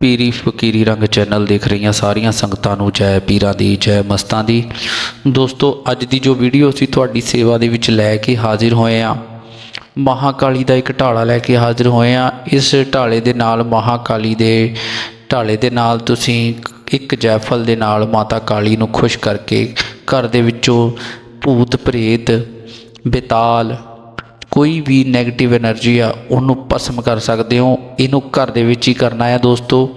ਪੀਰੀ ਫਕੀਰੀ ਰੰਗ ਚੈਨਲ ਦੇਖ ਰਹੀਆਂ ਸਾਰੀਆਂ ਸੰਗਤਾਂ ਨੂੰ ਜੈ ਪੀਰਾਂ ਦੀ, ਜੈ ਮਸਤਾਂ ਦੀ। ਦੋਸਤੋ, ਅੱਜ ਦੀ ਜੋ ਵੀਡੀਓ ਅਸੀਂ ਤੁਹਾਡੀ ਸੇਵਾ ਦੇ ਵਿੱਚ ਲੈ ਕੇ ਹਾਜ਼ਰ ਹੋਏ ਆ ਮਹਾਕਾਲੀ ਦਾ ਇੱਕ ਢਾਲਾ ਲੈ ਕੇ ਹਾਜ਼ਰ ਹੋਏ ਆ ਇਸ ਢਾਲੇ ਦੇ ਨਾਲ, ਮਹਾਕਾਲੀ ਦੇ ਢਾਲੇ ਦੇ ਨਾਲ ਤੁਸੀਂ ਇੱਕ ਜੈਫਲ ਦੇ ਨਾਲ ਮਾਤਾ ਕਾਲੀ ਨੂੰ ਖੁਸ਼ ਕਰਕੇ ਘਰ ਦੇ ਵਿੱਚੋਂ ਭੂਤ ਪ੍ਰੇਤ ਬੇਤਾਲ ਕੋਈ ਵੀ ਨੈਗੇਟਿਵ એનર્ਜੀ ਆ, ਉਹਨੂੰ ਪਸਮ ਕਰ ਸਕਦੇ ਹੋ। ਇਹਨੂੰ ਘਰ ਦੇ ਵਿੱਚ ਹੀ ਕਰਨਾ ਆ ਦੋਸਤੋ।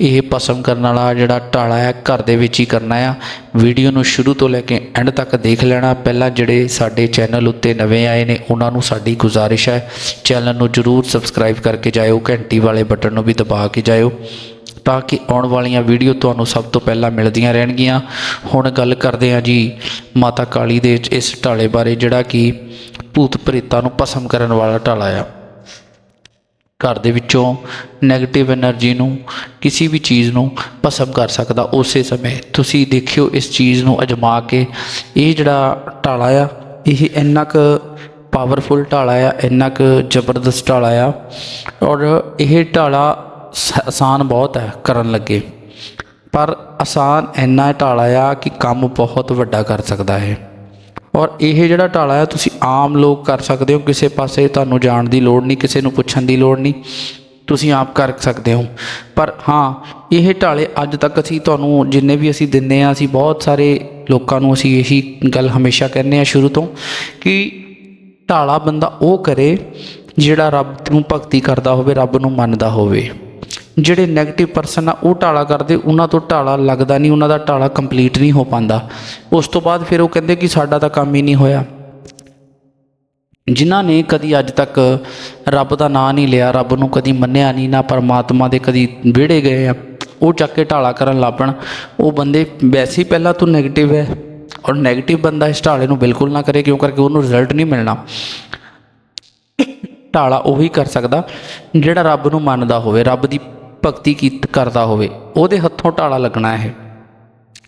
ਇਹ ਪਸਮ ਕਰਨ ਵਾਲਾ ਜਿਹੜਾ ਟਾਲਾ ਹੈ ਘਰ ਦੇ ਵਿੱਚ ਹੀ ਕਰਨਾ ਆ। ਵੀਡੀਓ ਨੂੰ ਸ਼ੁਰੂ ਤੋਂ ਲੈ ਕੇ ਐਂਡ ਤੱਕ ਦੇਖ ਲੈਣਾ। ਪਹਿਲਾਂ ਜਿਹੜੇ ਸਾਡੇ ਚੈਨਲ ਉੱਤੇ ਨਵੇਂ ਆਏ ਨੇ, ਉਹਨਾਂ ਨੂੰ ਸਾਡੀ ਗੁਜ਼ਾਰਿਸ਼ ਹੈ। ਚੈਨਲ ਨੂੰ ਜਰੂਰ ਸਬਸਕ੍ਰਾਈਬ ਕਰਕੇ ਜਾਇਓ, ਘੰਟੀ ਵਾਲੇ ਬਟਨ ਨੂੰ ਵੀ ਦਬਾ ਕੇ ਜਾਇਓ, ਤਾਂ ਕਿ ਆਉਣ ਵਾਲੀਆਂ ਵੀਡੀਓ ਤੁਹਾਨੂੰ ਸਭ ਤੋਂ ਪਹਿਲਾਂ ਮਿਲਦੀਆਂ ਰਹਿਣਗੀਆਂ। ਹੁਣ ਗੱਲ ਕਰਦੇ ਹਾਂ ਜੀ ਮਾਤਾ ਕਾਲੀ ਦੇ ਇਸ ਢਾਲੇ ਬਾਰੇ, ਜਿਹੜਾ ਕਿ ਭੂਤ ਪ੍ਰੇਤਾਂ ਨੂੰ ਭਸਮ ਕਰਨ ਵਾਲਾ ਟਾਲਾ ਆ। ਘਰ ਦੇ ਵਿੱਚੋਂ ਨੈਗੇਟਿਵ એનર્ਜੀ ਨੂੰ, ਕਿਸੇ ਵੀ ਚੀਜ਼ ਨੂੰ ਭਸਮ ਕਰ ਸਕਦਾ ਉਸੇ ਸਮੇਂ। ਤੁਸੀਂ ਦੇਖਿਓ ਇਸ ਚੀਜ਼ ਨੂੰ ਅਜਮਾ ਕੇ, ਇਹ ਜਿਹੜਾ ਟਾਲਾ ਆ, ਇਹ ਇੰਨਾ ਕੁ ਪਾਵਰਫੁਲ ਢਾਲਾ ਆ, ਇੰਨਾ ਕੁ ਜ਼ਬਰਦਸਤ ਢਾਲਾ ਆ ਔਰ ਇਹ ਢਾਲਾ ਆਸਾਨ ਬਹੁਤ ਹੈ ਕਰਨ ਲੱਗੇ। ਪਰ ਆਸਾਨ ਇੰਨਾ ਢਾਲਾ ਆ ਕਿ ਕੰਮ ਬਹੁਤ ਵੱਡਾ ਕਰ ਸਕਦਾ ਹੈ। ਔਰ ਇਹ ਜਿਹੜਾ ਢਾਲਾ ਹੈ, ਤੁਸੀਂ ਆਮ ਲੋਕ ਕਰ ਸਕਦੇ ਹੋ। ਕਿਸੇ ਪਾਸੇ ਤੁਹਾਨੂੰ ਜਾਣ ਦੀ ਲੋੜ ਨਹੀਂ, ਕਿਸੇ ਨੂੰ ਪੁੱਛਣ ਦੀ ਲੋੜ ਨਹੀਂ। ਤੁਸੀਂ ਆਪ ਕਰ ਸਕਦੇ ਹੋ। ਪਰ ਹਾਂ, ਇਹ ਢਾਲੇ ਅੱਜ ਤੱਕ ਅਸੀਂ ਤੁਹਾਨੂੰ ਜਿੰਨੇ ਵੀ ਅਸੀਂ ਦਿੰਨੇ ਆ, ਅਸੀਂ ਬਹੁਤ ਸਾਰੇ ਲੋਕਾਂ ਨੂੰ ਅਸੀਂ ਇਹੀ ਗੱਲ ਹਮੇਸ਼ਾ ਕਹਿੰਦੇ ਆ ਸ਼ੁਰੂ ਤੋਂ ਕਿ ਢਾਲਾ ਬੰਦਾ ਉਹ ਕਰੇ ਜਿਹੜਾ ਰੱਬ ਨੂੰ ਭਗਤੀ ਕਰਦਾ ਹੋਵੇ, ਰੱਬ ਨੂੰ ਮੰਨਦਾ ਹੋਵੇ। ਜਿਹੜੇ ਨੈਗੇਟਿਵ ਪਰਸਨ ਆ, ਉਹ ਟਾਲਾ ਕਰਦੇ, ਉਹਨਾਂ ਤੋਂ ਟਾਲਾ ਲੱਗਦਾ ਨਹੀਂ, ਉਹਨਾਂ ਦਾ ਟਾਲਾ ਕੰਪਲੀਟ ਨਹੀਂ ਹੋ ਪਾਂਦਾ ਉਸ ਤੋਂ ਬਾਅਦ ਫਿਰ ਉਹ ਕਹਿੰਦੇ ਕਿ ਸਾਡਾ ਤਾਂ ਕੰਮ ਹੀ ਨਹੀਂ ਹੋਇਆ। ਜਿਨ੍ਹਾਂ ਨੇ ਕਦੀ ਅੱਜ ਤੱਕ ਰੱਬ ਦਾ ਨਾਂ ਨਹੀਂ ਲਿਆ, ਰੱਬ ਨੂੰ ਕਦੀ ਮੰਨਿਆ ਨਹੀਂ, ਨਾ ਪਰਮਾਤਮਾ ਦੇ ਕਦੀ ਵਿੜੇ ਗਏ ਆ, ਉਹ ਚੱਕ ਕੇ ਢਾਲਾ ਕਰਨ ਲੱਪਣ ਉਹ ਬੰਦੇ ਵੈਸੇ ਹੀ ਪਹਿਲਾਂ ਤੋਂ ਨੈਗੇਟਿਵ ਹੈ ਔਰ ਨੈਗੇਟਿਵ ਬੰਦਾ ਇਸ ਢਾਲੇ ਨੂੰ ਬਿਲਕੁਲ ਨਾ ਕਰੇ, ਕਿਉਂ ਕਰਕੇ ਉਹਨੂੰ ਰਿਜ਼ਲਟ ਨਹੀਂ ਮਿਲਣਾ। ਢਾਲਾ ਉਹੀ ਕਰ ਸਕਦਾ ਜਿਹੜਾ ਰੱਬ ਨੂੰ ਮੰਨਦਾ ਹੋਵੇ, ਰੱਬ ਦੀ ਭਗਤੀ ਕੀਤ ਕਰਦਾ ਹੋਵੇ, ਉਹਦੇ ਹੱਥੋਂ ਢਾਲਾ ਲੱਗਣਾ ਹੈ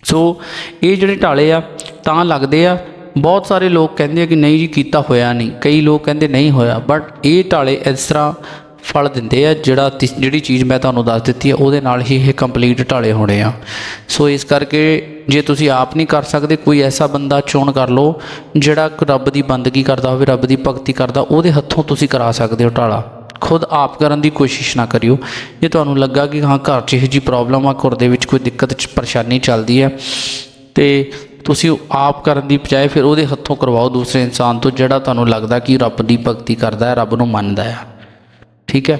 ਸੋ ਇਹ ਜਿਹੜੇ ਢਾਲੇ ਆ, ਤਾਂ ਲੱਗਦੇ ਆ। ਬਹੁਤ ਸਾਰੇ ਲੋਕ ਕਹਿੰਦੇ ਆ ਕਿ ਨਹੀਂ ਜੀ, ਕੀਤਾ ਹੋਇਆ ਨਹੀਂ। ਕਈ ਲੋਕ ਕਹਿੰਦੇ ਨਹੀਂ ਹੋਇਆ ਬਟ ਇਹ ਢਾਲੇ ਇਸ ਤਰ੍ਹਾਂ ਫਲ ਦਿੰਦੇ ਆ, ਜਿਹੜਾ ਤਿਸ- ਜਿਹੜੀ ਚੀਜ਼ ਮੈਂ ਤੁਹਾਨੂੰ ਦੱਸ ਦਿੱਤੀ ਆ, ਉਹਦੇ ਨਾਲ ਹੀ ਇਹ ਕੰਪਲੀਟ ਢਾਲੇ ਹੋਣੇ ਆ। ਸੋ ਇਸ ਕਰਕੇ ਜੇ ਤੁਸੀਂ ਆਪ ਨਹੀਂ ਕਰ ਸਕਦੇ, ਕੋਈ ਐਸਾ ਬੰਦਾ ਚੋਣ ਕਰ ਲਓ, ਜਿਹੜਾ ਰੱਬ ਦੀ ਬੰਦਗੀ ਕਰਦਾ ਹੋਵੇ, ਰੱਬ ਦੀ ਭਗਤੀ ਕਰਦਾ, ਉਹਦੇ ਹੱਥੋਂ ਤੁਸੀਂ ਕਰਾ ਸਕਦੇ ਹੋ ਢਾਲਾ ਖੁਦ ਆਪ ਕਰਨ ਦੀ ਕੋਸ਼ਿਸ਼ ਨਾ ਕਰਿਓ। ਜੇ ਤੁਹਾਨੂੰ ਲੱਗਾ ਕਿ ਹਾਂ, ਘਰ 'ਚ ਇਹੋ ਜਿਹੀ ਪ੍ਰੋਬਲਮ ਆ ਘਰ ਦੇ ਵਿੱਚ ਕੋਈ ਦਿੱਕਤ ਚ ਪਰੇਸ਼ਾਨੀ ਚੱਲਦੀ ਹੈ, ਤੇ ਤੁਸੀਂ ਆਪ ਕਰਨ ਦੀ ਬਜਾਏ ਫਿਰ ਉਹਦੇ ਹੱਥੋਂ ਕਰਵਾਓ ਦੂਸਰੇ ਇਨਸਾਨ ਤੋਂ, ਜਿਹੜਾ ਤੁਹਾਨੂੰ ਲੱਗਦਾ ਕਿ ਰੱਬ ਦੀ ਭਗਤੀ ਕਰਦਾ ਹੈ, ਰੱਬ ਨੂੰ ਮੰਨਦਾ ਹੈ। ਠੀਕ ਹੈ?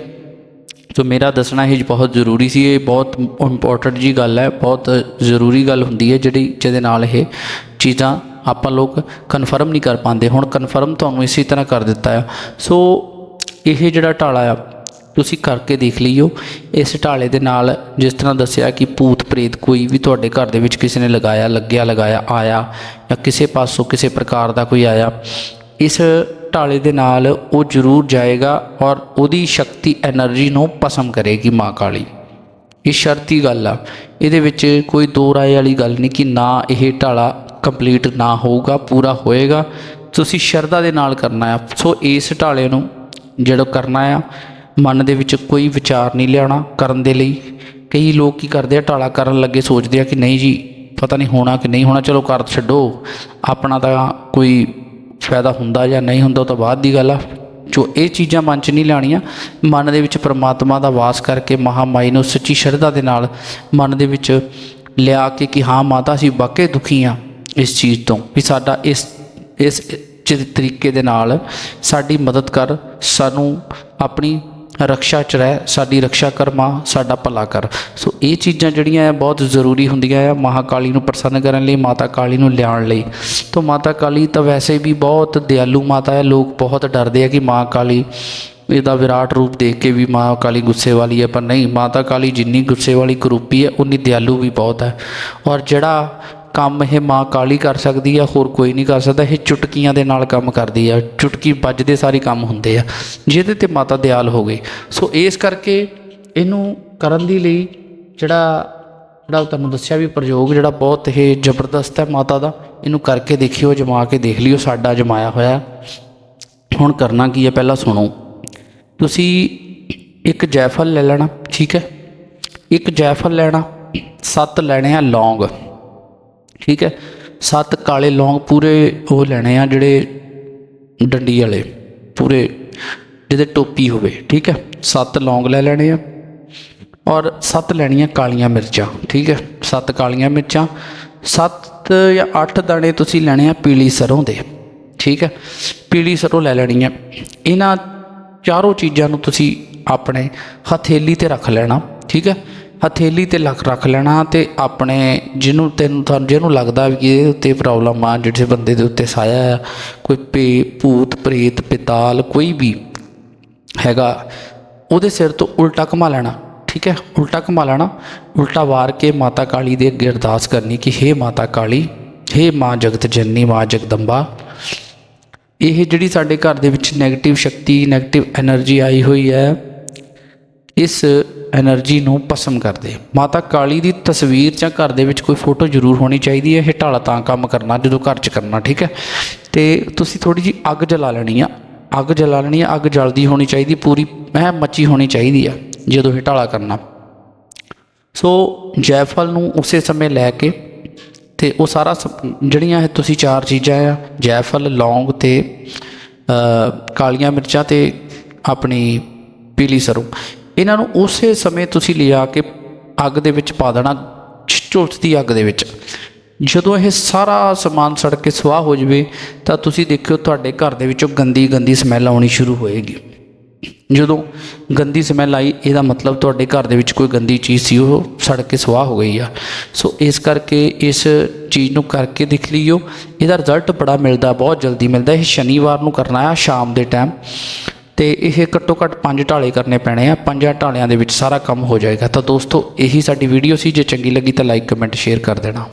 ਸੋ ਮੇਰਾ ਦੱਸਣਾ ਇਹ ਬਹੁਤ ਜ਼ਰੂਰੀ ਸੀ, ਇਹ ਬਹੁਤ ਇੰਪੋਰਟੈਂਟ ਜੀ ਗੱਲ ਹੈ, ਬਹੁਤ ਜ਼ਰੂਰੀ ਗੱਲ ਹੁੰਦੀ ਹੈ, ਜਿਹੜੀ ਜਿਹਦੇ ਨਾਲ ਇਹ ਚੀਜ਼ਾਂ ਆਪਾਂ ਲੋਕ ਕਨਫਰਮ ਨਹੀਂ ਕਰ ਪਾਉਂਦੇ। ਹੁਣ ਕਨਫਰਮ ਤੁਹਾਨੂੰ ਇਸੇ ਤਰ੍ਹਾਂ ਕਰ ਦਿੱਤਾ ਆ ਸੋ ਇਹ ਜਿਹੜਾ ਢਾਲਾ ਆ, ਤੁਸੀਂ ਕਰਕੇ ਦੇਖ ਲਈਓ। ਇਸ ਢਾਲੇ ਦੇ ਨਾਲ ਜਿਸ ਤਰ੍ਹਾਂ ਦੱਸਿਆ ਕਿ ਭੂਤ ਪ੍ਰੇਤ ਕੋਈ ਵੀ ਤੁਹਾਡੇ ਘਰ ਦੇ ਵਿੱਚ ਕਿਸੇ ਨੇ ਲਗਾਇਆ, ਲੱਗਿਆ, ਲਗਾਇਆ, ਆਇਆ ਜਾਂ ਕਿਸੇ ਪਾਸੋਂ ਕਿਸੇ ਪ੍ਰਕਾਰ ਦਾ ਕੋਈ ਆਇਆ, ਇਸ ਢਾਲੇ ਦੇ ਨਾਲ ਉਹ ਜ਼ਰੂਰ ਜਾਏਗਾ ਔਰ ਉਹਦੀ ਸ਼ਕਤੀ એનર્ਜੀ ਨੂੰ ਪਸਮ ਕਰੇਗੀ ਮਾਂ ਕਾਲੀ। ਇਹ ਸ਼ਰਤੀ ਗੱਲ ਆ। ਇਹਦੇ ਵਿੱਚ ਕੋਈ ਦੋ ਰਾਏ ਵਾਲੀ ਗੱਲ ਨਹੀਂ ਕਿ ਨਾ ਇਹ ਢਾਲਾ ਕੰਪਲੀਟ ਨਾ ਹੋਊਗਾ, ਪੂਰਾ ਹੋਏਗਾ। ਤੁਸੀਂ ਸ਼ਰਧਾ ਦੇ ਨਾਲ ਕਰਨਾ ਆ। ਸੋ ਇਸ ਢਾਲੇ ਨੂੰ ਜਿਹੜਾ ਕਰਨਾ ਆ, ਮਨ ਦੇ ਵਿੱਚ ਕੋਈ ਵਿਚਾਰ ਨਹੀਂ ਲਿਆਉਣਾ ਕਰਨ ਦੇ ਲਈ। ਕਈ ਲੋਕ ਕੀ ਕਰਦੇ ਆ, ਟਾਲਾ ਕਰਨ ਲੱਗੇ ਸੋਚਦੇ ਆ ਕਿ ਨਹੀਂ ਜੀ, ਪਤਾ ਨਹੀਂ ਹੋਣਾ ਕਿ ਨਹੀਂ ਹੋਣਾ, ਚਲੋ ਕਰ ਛੱਡੋ। ਆਪਣਾ ਤਾਂ ਕੋਈ ਫਾਇਦਾ ਹੁੰਦਾ ਜਾਂ ਨਹੀਂ ਹੁੰਦਾ, ਉਹ ਤਾਂ ਬਾਅਦ ਦੀ ਗੱਲ ਆ। ਜੋ ਇਹ ਚੀਜ਼ਾਂ ਮਨ 'ਚ ਨਹੀਂ ਲਾਣੀਆਂ ਮਨ ਦੇ ਵਿੱਚ ਪਰਮਾਤਮਾ ਦਾ ਵਾਸ ਕਰਕੇ, ਮਹਾਮਾਈ ਨੂੰ ਸੱਚੀ ਸ਼ਰਧਾ ਦੇ ਨਾਲ ਮਨ ਦੇ ਵਿੱਚ ਲਿਆ ਕੇ ਕਿ ਹਾਂ, ਮਾਤਾ, ਅਸੀਂ ਵਾਕਈ ਦੁਖੀ ਆ ਇਸ ਚੀਜ਼ ਤੋਂ। ਵੀ ਸਾਡਾ ਇਸ ਇਸ ਚ- ਤਰੀਕੇ ਦੇ ਨਾਲ ਸਾਡੀ ਮਦਦ ਕਰ, ਸਾਨੂੰ ਆਪਣੀ ਰਕਸ਼ਾ ਚ ਰਹਿ, ਸਾਡੀ ਰਕਸ਼ਾ ਕਰ, ਮਾਂ, ਸਾਡਾ ਭਲਾ ਕਰ। ਸੋ ਇਹ ਚੀਜ਼ਾਂ ਜਿਹੜੀਆਂ ਆ, ਬਹੁਤ ਜ਼ਰੂਰੀ ਹੁੰਦੀਆਂ ਆ ਮਹਾਕਾਲੀ ਨੂੰ ਪ੍ਰਸੰਨ ਕਰਨ ਲਈ, ਮਾਤਾ ਕਾਲੀ ਨੂੰ ਲਿਆਉਣ ਲਈ। ਤੋਂ ਮਾਤਾ ਕਾਲੀ ਤਾਂ ਵੈਸੇ ਵੀ ਬਹੁਤ ਦਿਆਲੂ ਮਾਤਾ ਹੈ, ਲੋਕ ਬਹੁਤ ਡਰਦੇ ਆ ਕਿ ਮਾਂ ਕਾਲੀ ਇਹਦਾ ਵਿਰਾਟ ਰੂਪ ਦੇਖ ਕੇ ਵੀ ਮਾਂ ਕਾਲੀ ਗੁੱਸੇ ਵਾਲੀ ਹੈ, ਪਰ ਨਹੀਂ, ਮਾਤਾ ਕਾਲੀ ਜਿੰਨੀ ਗੁੱਸੇ ਵਾਲੀ ਕਰੂਪੀ ਹੈ, ਉਨੀ ਦਿਆਲੂ ਵੀ ਬਹੁਤ ਹੈ। ਔਰ ਜਿਹੜਾ ਕੰਮ ਇਹ ਮਾਂ ਕਾਲੀ ਕਰ ਸਕਦੀ ਆ, ਹੋਰ ਕੋਈ ਨਹੀਂ ਕਰ ਸਕਦਾ। ਇਹ ਚੁਟਕੀਆਂ ਦੇ ਨਾਲ ਕੰਮ ਕਰਦੀ ਆ। ਚੁਟਕੀ ਵੱਜਦੇ ਸਾਰੇ ਕੰਮ ਹੁੰਦੇ ਆ। ਜਿਹਦੇ ਤੇ ਮਾਤਾ ਦਿਆਲ ਹੋ ਗਈ। ਸੋ ਇਸ ਕਰਕੇ ਇਹਨੂੰ ਕਰਨ ਦੀ ਲਈ ਜਿਹੜਾ ਜਿਹੜਾ ਤੁਹਾਨੂੰ ਦੱਸਿਆ ਵੀ ਪ੍ਰਯੋਗ ਜਿਹੜਾ ਬਹੁਤ ਇਹ ਜ਼ਬਰਦਸਤ ਹੈ ਮਾਤਾ ਦਾ, ਇਹਨੂੰ ਕਰਕੇ ਦੇਖਿਓ, ਜਮਾ ਕੇ ਦੇਖ ਲਿਓ, ਸਾਡਾ ਜਮਾਇਆ ਹੋਇਆ। ਹੁਣ ਕਰਨਾ ਕੀ ਹੈ ਪਹਿਲਾਂ ਸੁਣੋ। ਤੁਸੀਂ ਇੱਕ ਜੈਫਲ ਲੈ ਲੈਣਾ, ਠੀਕ ਹੈ? ਇੱਕ ਜਾਇਫਲ ਲੈਣਾ, ਸੱਤ ਲੈਣੇ ਆ ਲੌਂਗ। ਠੀਕ ਹੈ? ਸੱਤ ਕਾਲੇ ਲੌਂਗ ਪੂਰੇ ਉਹ ਲੈਣੇ ਆ ਜਿਹੜੇ ਡੰਡੀ ਵਾਲੇ, ਪੂਰੇ ਜਿਹਦੇ ਟੋਪੀ ਹੋਵੇ, ਠੀਕ ਹੈ? ਸੱਤ ਲੌਂਗ ਲੈ ਲੈਣੇ ਆ ਔਰ ਸੱਤ ਲੈਣੀਆਂ ਕਾਲੀਆਂ ਮਿਰਚਾਂ, ਠੀਕ ਹੈ? ਸੱਤ ਕਾਲੀਆਂ ਮਿਰਚਾਂ, ਸੱਤ ਜਾਂ ਅੱਠ ਦਾਣੇ ਤੁਸੀਂ ਲੈਣੇ ਆ ਪੀਲੀ ਸਰੋਂ ਦੇ, ਠੀਕ ਹੈ? ਪੀਲੀ ਸਰੋਂ ਲੈ ਲੈਣੀ ਹੈ ਇਹਨਾਂ ਚਾਰੋਂ ਚੀਜ਼ਾਂ ਨੂੰ ਤੁਸੀਂ ਆਪਣੇ ਹਥੇਲੀ ਤੇ ਰੱਖ ਲੈਣਾ, ਠੀਕ ਹੈ? ਹਥੇਲੀ ਤੇ ਲੱਖ ਰੱਖ ਲੈਣਾ ਤੇ ਆਪਣੇ ਜਿਹਨੂੰ ਤੈਨੂੰ ਤੁਹਾਨੂੰ ਜਿਹਨੂੰ ਲੱਗਦਾ ਵੀ ਇਹਦੇ ਉੱਤੇ ਪ੍ਰੋਬਲਮ ਆ, ਜਿਹੜੇ ਬੰਦੇ ਦੇ ਉੱਤੇ ਸਾਇਆ ਆ, ਕੋਈ ਪੇ, ਭੂਤ, ਪ੍ਰੇਤ, ਪਿਤਾਲ, ਕੋਈ ਵੀ ਹੈਗਾ, ਉਹਦੇ ਸਿਰ ਤੋਂ ਉਲਟਾ ਘਮਾ ਲੈਣਾ, ਠੀਕ ਹੈ? ਉਲਟਾ ਘਮਾ ਲੈਣਾ, ਉਲਟਾ ਵਾਰ ਕੇ ਮਾਤਾ ਕਾਲੀ ਦੇ ਅੱਗੇ ਅਰਦਾਸ ਕਰਨੀ ਕਿ हे ਮਾਤਾ ਕਾਲੀ हे ਮਾਂ ਜਗਤ ਜਨਨੀ ਮਾਂ ਜਗਦੰਬਾ। ਇਹ ਜਿਹੜੀ ਸਾਡੇ ਘਰ ਦੇ ਵਿੱਚ 네ਗੇਟਿਵ ਸ਼ਕਤੀ 네ਗੇਟਿਵ એનર્ਜੀ ਆਈ ਹੋਈ ਹੈ ਇਸ એનર્ਜੀ ਨੂੰ ਭਸਮ ਕਰਦੇ ਮਾਤਾ ਕਾਲੀ ਦੀ ਤਸਵੀਰ ਜਾਂ ਘਰ ਦੇ ਵਿੱਚ ਕੋਈ ਫੋਟੋ ਜ਼ਰੂਰ ਹੋਣੀ ਚਾਹੀਦੀ ਹੈ। ਹਿਟਾਲਾ ਤਾਂ ਕੰਮ ਕਰਨਾ, ਜਦੋਂ ਘਰ 'ਚ ਕਰਨਾ, ਠੀਕ ਹੈ? ਤੇ ਤੁਸੀਂ ਥੋੜੀ ਜੀ ਅੱਗ ਜਲਾ ਲੈਣੀ ਆ। ਅੱਗ ਜਲਾ ਲੈਣੀ ਆ, ਅੱਗ ਜਲਦੀ ਹੋਣੀ ਚਾਹੀਦੀ, ਪੂਰੀ ਮਹਿ ਮੱਚੀ ਹੋਣੀ ਚਾਹੀਦੀ ਆ, ਜਦੋਂ ਹਿਟਾਲਾ ਕਰਨਾ। ਸੋ ਜੈਫਲ ਨੂੰ ਉਸੇ ਸਮੇਂ ਲੈ ਕੇ ਤੇ ਉਹ ਸਾਰਾ ਜਿਹੜੀਆਂ ਇਹ ਤੁਸੀਂ ਚਾਰ ਚੀਜ਼ਾਂ ਆ, ਜੈਫਲ, ਲੌਂਗ ਤੇ ਕਾਲੀਆਂ ਮਿਰਚਾਂ ਤੇ ਆਪਣੀ ਪੀਲੀ ਸਰੋਂ ਇਹਨਾਂ ਨੂੰ ਉਸੇ ਸਮੇਂ ਤੁਸੀਂ ਲਿਆ ਕੇ ਅੱਗ ਦੇ ਵਿੱਚ ਪਾ ਦੇਣਾ ਝੁਲਸਦੀ ਅੱਗ ਦੇ ਵਿੱਚ। ਜਦੋਂ ਇਹ ਸਾਰਾ ਸਮਾਨ ਸੜ ਕੇ ਸਵਾਹ ਹੋ ਜਾਵੇ, ਤਾਂ ਤੁਸੀਂ ਦੇਖਿਓ ਤੁਹਾਡੇ ਘਰ ਦੇ ਵਿੱਚੋਂ ਗੰਦੀ ਗੰਦੀ ਸਮੈਲ ਆਉਣੀ ਸ਼ੁਰੂ ਹੋਏਗੀ। ਜਦੋਂ ਗੰਦੀ ਸਮੈਲ ਆਈ, ਇਹਦਾ ਮਤਲਬ ਤੁਹਾਡੇ ਘਰ ਦੇ ਵਿੱਚ ਕੋਈ ਗੰਦੀ ਚੀਜ਼ ਸੀ, ਉਹ ਸੜ ਕੇ ਸਵਾਹ ਹੋ ਗਈ ਆ। ਸੋ ਇਸ ਕਰਕੇ ਇਸ ਚੀਜ਼ ਨੂੰ ਕਰਕੇ ਦੇਖ ਲਿਓ ਇਹਦਾ ਰਿਜ਼ਲਟ ਬੜਾ ਮਿਲਦਾ, ਬਹੁਤ ਜਲਦੀ ਮਿਲਦਾ। ਇਹ ਸ਼ਨੀਵਾਰ ਨੂੰ ਕਰਨਾ ਆ, ਸ਼ਾਮ ਦੇ ਟਾਈਮ ਤੇ ਇਹ ਘੱਟੋ ਘੱਟ ਪੰਜ ਢਾਲੇ ਕਰਨੇ ਪੈਣੇ ਆ। ਪੰਜਾਂ ਢਾਲਿਆਂ ਦੇ ਵਿੱਚ ਸਾਰਾ ਕੰਮ ਹੋ ਜਾਏਗਾ। ਤਾਂ ਦੋਸਤੋ, ਇਹੀ ਸਾਡੀ ਵੀਡੀਓ ਸੀ। ਜੇ ਚੰਗੀ ਲੱਗੀ ਤਾਂ ਲਾਈਕ ਕਮੈਂਟ ਸ਼ੇਅਰ ਕਰ ਦੇਣਾ।